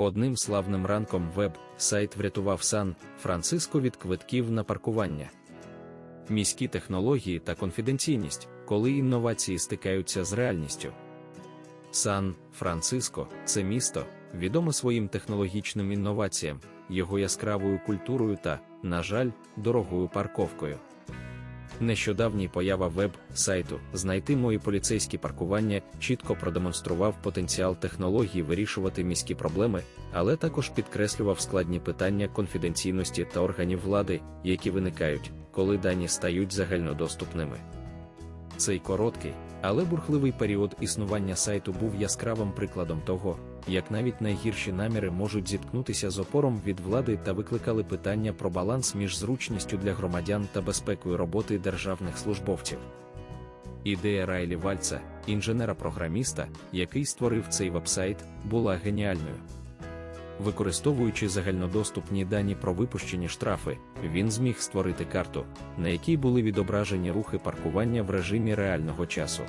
Одним славним ранком веб-сайт врятував Сан Франциско від квитків на паркування. Міські технології та конфіденційність, коли інновації стикаються з реальністю. Сан Франциско це місто, відоме своїм технологічним інноваціям, його яскравою культурою та, на жаль, дорогою парковкою. Нещодавній поява веб-сайту Знайти мої поліцейські паркування чітко продемонстрував потенціал технологій вирішувати міські проблеми, але також підкреслював складні питання конфіденційності та органів влади, які виникають, коли дані стають загальнодоступними. Цей короткий, але бурхливий період існування сайту був яскравим прикладом того, як навіть найгірші наміри можуть зіткнутися з опором від влади та викликали питання про баланс між зручністю для громадян та безпекою роботи державних службовців. Ідея Райлі Вальца, інженера-програміста, який створив цей вебсайт, була геніальною. Використовуючи загальнодоступні дані про випущені штрафи, він зміг створити карту, на якій були відображені рухи паркування в режимі реального часу.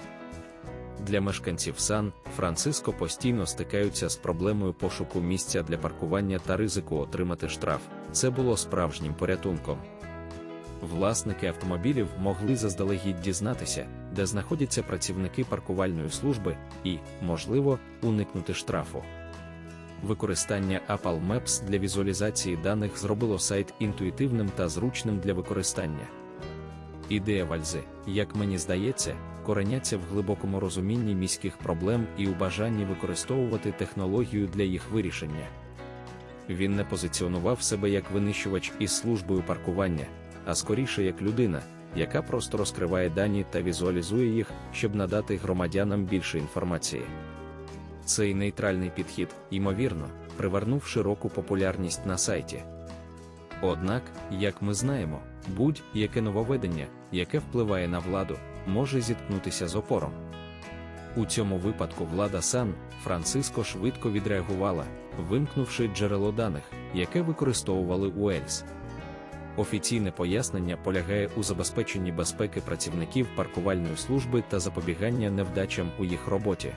Для мешканців Сан Франциско постійно стикаються з проблемою пошуку місця для паркування та ризику отримати штраф. Це було справжнім порятунком. Власники автомобілів могли заздалегідь дізнатися, де знаходяться працівники паркувальної служби, і, можливо, уникнути штрафу. Використання Apple Maps для візуалізації даних зробило сайт інтуїтивним та зручним для використання. Ідея вальзи, як мені здається, кореняться в глибокому розумінні міських проблем і у бажанні використовувати технологію для їх вирішення. Він не позиціонував себе як винищувач із службою паркування, а скоріше як людина, яка просто розкриває дані та візуалізує їх, щоб надати громадянам більше інформації. Цей нейтральний підхід, ймовірно, привернув широку популярність на сайті. Однак, як ми знаємо, будь-яке нововведення, яке впливає на владу, може зіткнутися з опором. У цьому випадку влада Сан Франциско швидко відреагувала, вимкнувши джерело даних, яке використовували Уельс. Офіційне пояснення полягає у забезпеченні безпеки працівників паркувальної служби та запобігання невдачам у їх роботі.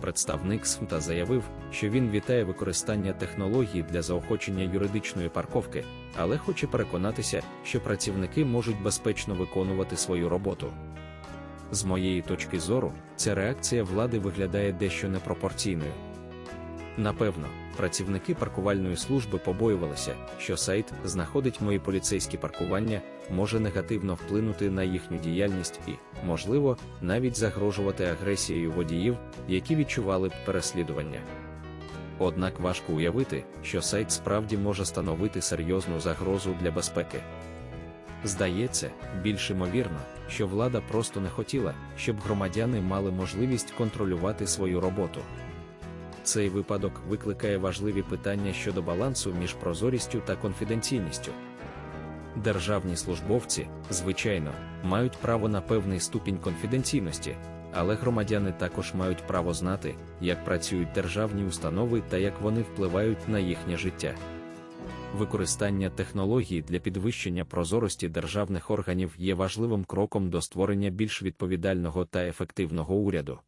Представник СМТА заявив, що він вітає використання технології для заохочення юридичної парковки, але хоче переконатися, що працівники можуть безпечно виконувати свою роботу. З моєї точки зору, ця реакція влади виглядає дещо непропорційною. Напевно, працівники паркувальної служби побоювалися, що сайт знаходить мої поліцейські паркування, може негативно вплинути на їхню діяльність і, можливо, навіть загрожувати агресією водіїв, які відчували б переслідування. Однак важко уявити, що сайт справді може становити серйозну загрозу для безпеки. Здається, більш ймовірно, що влада просто не хотіла, щоб громадяни мали можливість контролювати свою роботу. Цей випадок викликає важливі питання щодо балансу між прозорістю та конфіденційністю. Державні службовці, звичайно, мають право на певний ступінь конфіденційності, але громадяни також мають право знати, як працюють державні установи та як вони впливають на їхнє життя. Використання технологій для підвищення прозорості державних органів є важливим кроком до створення більш відповідального та ефективного уряду.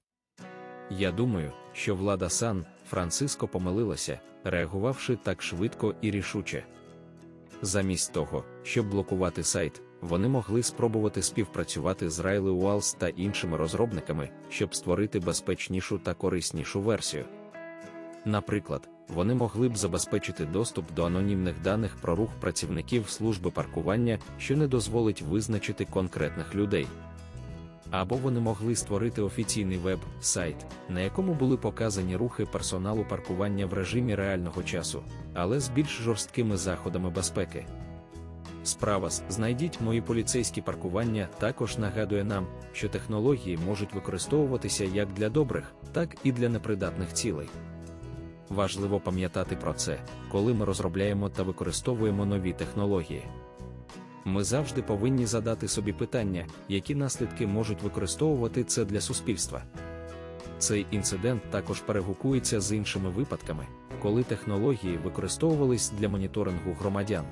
Я думаю, що влада Сан Франциско помилилася, реагувавши так швидко і рішуче. Замість того, щоб блокувати сайт, вони могли спробувати співпрацювати з Райли Уалс та іншими розробниками, щоб створити безпечнішу та кориснішу версію. Наприклад, вони могли б забезпечити доступ до анонімних даних про рух працівників служби паркування, що не дозволить визначити конкретних людей. Або вони могли створити офіційний веб-сайт, на якому були показані рухи персоналу паркування в режимі реального часу, але з більш жорсткими заходами безпеки. Справа з знайдіть мої поліцейські паркування також нагадує нам, що технології можуть використовуватися як для добрих, так і для непридатних цілей. Важливо пам'ятати про це, коли ми розробляємо та використовуємо нові технології. Ми завжди повинні задати собі питання, які наслідки можуть використовувати це для суспільства. Цей інцидент також перегукується з іншими випадками, коли технології використовувались для моніторингу громадян.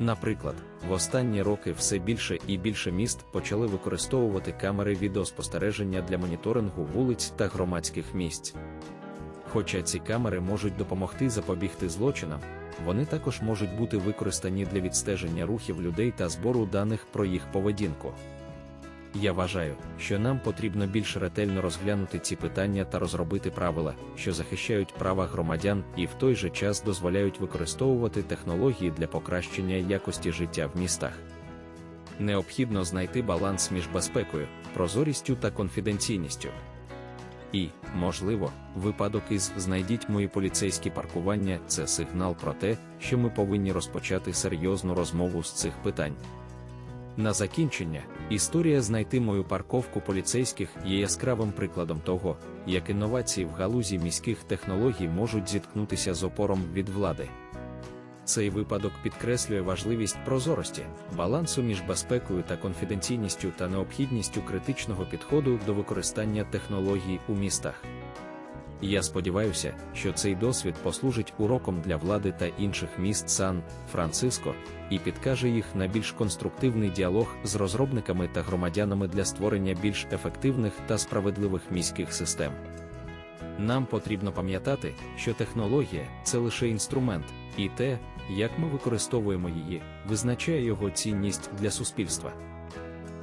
Наприклад, в останні роки все більше і більше міст почали використовувати камери відеоспостереження для моніторингу вулиць та громадських місць. Хоча ці камери можуть допомогти запобігти злочинам, вони також можуть бути використані для відстеження рухів людей та збору даних про їх поведінку. Я вважаю, що нам потрібно більш ретельно розглянути ці питання та розробити правила, що захищають права громадян і в той же час дозволяють використовувати технології для покращення якості життя в містах. Необхідно знайти баланс між безпекою, прозорістю та конфіденційністю. І, можливо, випадок із знайдіть мої поліцейські паркування це сигнал про те, що ми повинні розпочати серйозну розмову з цих питань. На закінчення, історія знайти мою парковку поліцейських є яскравим прикладом того, як інновації в галузі міських технологій можуть зіткнутися з опором від влади. Цей випадок підкреслює важливість прозорості, балансу між безпекою та конфіденційністю та необхідністю критичного підходу до використання технологій у містах. Я сподіваюся, що цей досвід послужить уроком для влади та інших міст Сан-Франциско і підкаже їх на більш конструктивний діалог з розробниками та громадянами для створення більш ефективних та справедливих міських систем. Нам потрібно пам'ятати, що технологія це лише інструмент, і те, як ми використовуємо її, визначає його цінність для суспільства.